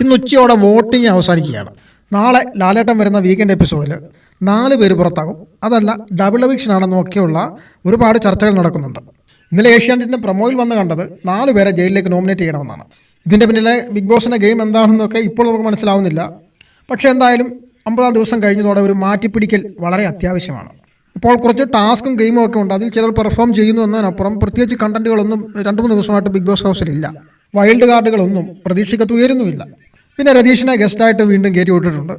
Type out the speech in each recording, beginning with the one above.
ഇന്ന് ഉച്ചയോടെ വോട്ടിംഗ് അവസാനിക്കുകയാണ്. നാളെ ലാലേട്ടൻ വരുന്ന വീക്കെൻഡ് എപ്പിസോഡിൽ നാല് പേര് പുറത്താകും. അതല്ല ഡബിൾ എവിക്ഷൻ ആണെന്നൊക്കെയുള്ള ഒരുപാട് ചർച്ചകൾ നടക്കുന്നുണ്ട്. ഇന്നലെ ഏഷ്യാനെറ്റിന്റെ പ്രൊമോയിൽ വന്ന് കണ്ടത് നാല് പേരെ ജയിലിലേക്ക് നോമിനേറ്റ് ചെയ്യണമെന്നാണ്. ഇതിന്റെ പിന്നിലെ ബിഗ് ബോസിന്റെ ഗെയിം എന്താണെന്നൊക്കെ ഇപ്പോൾ നമുക്ക് മനസ്സിലാവുന്നില്ല. പക്ഷേ എന്തായാലും അമ്പതാം ദിവസം കഴിഞ്ഞതോടെ ഒരു മാറ്റിപ്പിടിക്കൽ വളരെ അത്യാവശ്യമാണ്. ഇപ്പോൾ കുറച്ച് ടാസ്കും ഗെയിമും ഒക്കെ ഉണ്ട്. അതിൽ ചിലർ പെർഫോം ചെയ്യുന്നു എന്നതിനപ്പുറം പ്രത്യേകിച്ച് കണ്ടന്റുകളൊന്നും രണ്ട് മൂന്ന് ദിവസമായിട്ട് ബിഗ് ബോസ് ഹൗസിലില്ല വൈൽഡ് കാർഡുകളൊന്നും പ്രതീക്ഷയ്ക്കത്ത് ഉയരുന്നുമില്ല. പിന്നെ രതീഷിനെ ഗസ്റ്റായിട്ട് വീണ്ടും കയറ്റി വിട്ടിട്ടുണ്ട്.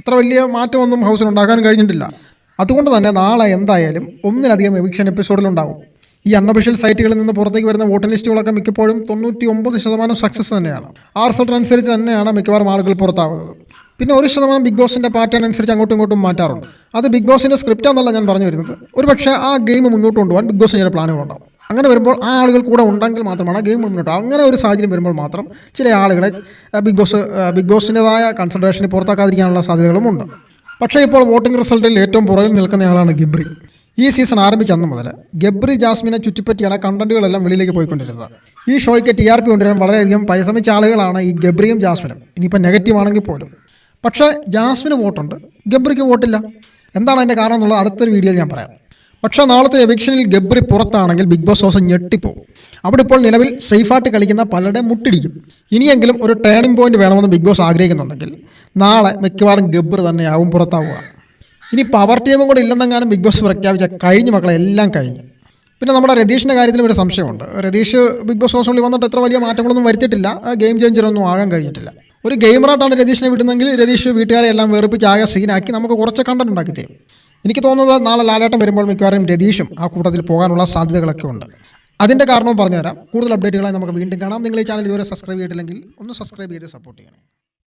അത്ര വലിയ മാറ്റമൊന്നും ഹൗസിൽ ഉണ്ടാക്കാൻ കഴിഞ്ഞിട്ടില്ല. അതുകൊണ്ട് തന്നെ നാളെ എന്തായാലും ഒന്നിലധികം എവിക്ഷൻ എപ്പിസോഡിലുണ്ടാവും ഈ അൺഒഫീഷ്യൽ സൈറ്റുകളിൽ നിന്ന് പുറത്തേക്ക് വരുന്ന വോട്ടിംഗ് ലിസ്റ്റുകളൊക്കെ മിക്കപ്പോഴും തൊണ്ണൂറ്റി ഒമ്പത് ശതമാനം സക്സസ് തന്നെയാണ്. ആ റിസൾട്ട് അനുസരിച്ച് തന്നെയാണ് മിക്കവാറും ആളുകൾ പുറത്താവുന്നത്. പിന്നെ ഒരു ശതമാനം ബിഗ് ബോസിന്റെ പാറ്റേൺ അനുസരിച്ച് അങ്ങോട്ടും ഇങ്ങോട്ടും മാറ്റാറുണ്ട്. അത് ബിഗ് ബോസിന്റെ സ്ക്രിപ്റ്റ് എന്നല്ല ഞാൻ പറഞ്ഞു വരുന്നത്. ഒരു പക്ഷേ ആ ഗെയിം മുന്നോട്ട് കൊണ്ടുപോകാൻ ബിഗ് ബോസിന് ചില പ്ലാനുകളുണ്ടാവും അങ്ങനെ വരുമ്പോൾ ആ ആളുകൾ കൂടെ ഉണ്ടെങ്കിൽ മാത്രമാണ് ഗെയിം മുന്നോട്ട് അങ്ങനെ ഒരു സാഹചര്യം വരുമ്പോൾ മാത്രം ചില ആളുകളെ ബിഗ് ബോസ് ബിഗ് ബോസിന്റെതായ കൺസിഡറേഷന് പുറത്താക്കാതിരിക്കാനുള്ള സാധ്യതകളുമുണ്ട് പക്ഷേ ഇപ്പോൾ വോട്ടിംഗ് റിസൾട്ടിൽ ഏറ്റവും പുറകിൽ നിൽക്കുന്നയാളാണ് ഗിബ്രി. ഈ സീസൺ ആരംഭിച്ച അന്ന് മുതൽ ഗബ്രി ജാസ്മിനെ ചുറ്റിപ്പറ്റിയാണ് കണ്ടന്റുകളെല്ലാം വെളിയിലേക്ക് പോയിക്കൊണ്ടിരുന്നത്. ഈ ഷോയ്ക്ക് ടി ആർ പി കൊണ്ടുവരാൻ വളരെയധികം പരിശ്രമിച്ച ആളുകളാണ് ഈ ഗബ്രിയും ജാസ്മിനും. ഇനിയിപ്പോൾ നെഗറ്റീവ് ആണെങ്കിൽ പോലും. പക്ഷേ ജാസ്മിന് വോട്ടുണ്ട്. ഗബ്രിക്ക് വോട്ടില്ല. എന്താണ് അതിന്റെ കാരണം എന്നുള്ളത് അടുത്തൊരു വീഡിയോയിൽ ഞാൻ പറയാം. പക്ഷേ നാളത്തെ എവിക്ഷനിൽ ഗബ്രി പുറത്താണെങ്കിൽ ബിഗ് ബോസ് ഹൗസ് ഞെട്ടിപ്പോകും. അവിടെ ഇപ്പോൾ നിലവിൽ സേഫായിട്ട് കളിക്കുന്ന പലരുടെ മുട്ടിടിക്കും. ഇനിയെങ്കിലും ഒരു ടേണിംഗ് പോയിന്റ് വേണമെന്ന് ബിഗ് ബോസ് ആഗ്രഹിക്കുന്നുണ്ടെങ്കിൽ നാളെ മിക്കവാറും ഗബ്രി തന്നെയാവും പുറത്താവുക. ഇനി പവർ ടീമും കൂടെ ഇല്ലെന്നെങ്ങാനും ബിഗ് ബോസ് പ്രഖ്യാപിച്ച കഴിഞ്ഞ മക്കളെ എല്ലാം കഴിഞ്ഞു. പിന്നെ നമ്മുടെ രതീഷിന്റെ കാര്യത്തിൽ ഒരു സംശയമുണ്ട്. രതീഷ് ബിഗ് ബോസ് ഹൗസിനുള്ളിൽ വന്നിട്ട് എത്ര വലിയ മാറ്റങ്ങളൊന്നും വരുത്തിയിട്ടില്ല. ഗെയിം ചേഞ്ചറൊന്നും ആകാൻ കഴിഞ്ഞിട്ടില്ല. ഒരു ഗെയിമറായിട്ടാണ് രതീഷിനെ വിടുന്നെങ്കിൽ രതീഷ് വീട്ടുകാരെ എല്ലാം വെറുപ്പിച്ച് ആകെ സീനാക്കി നമുക്ക് കുറച്ച് കണ്ടന്റ് ഉണ്ടാക്കി തരും. എനിക്ക് തോന്നുന്നത് നാളെ ലാലേട്ടം വരുമ്പോൾ മിക്കവാറും രതീഷും ആ കൂട്ടത്തിൽ പോകാനുള്ള സാധ്യതകളൊക്കെ ഉണ്ട്. അതിന്റെ കാരണവും പറഞ്ഞുതരാം. കൂടുതൽ അപ്ഡേറ്റുകളായി നമുക്ക് വീണ്ടും കാണാം. നിങ്ങൾ ഈ ചാനൽ ഇതുവരെ സബ്സ്ക്രൈബ് ചെയ്തിട്ടില്ലെങ്കിൽ ഒന്ന് സബ്സ്ക്രൈബ് ചെയ്ത് സപ്പോർട്ട് ചെയ്യണം.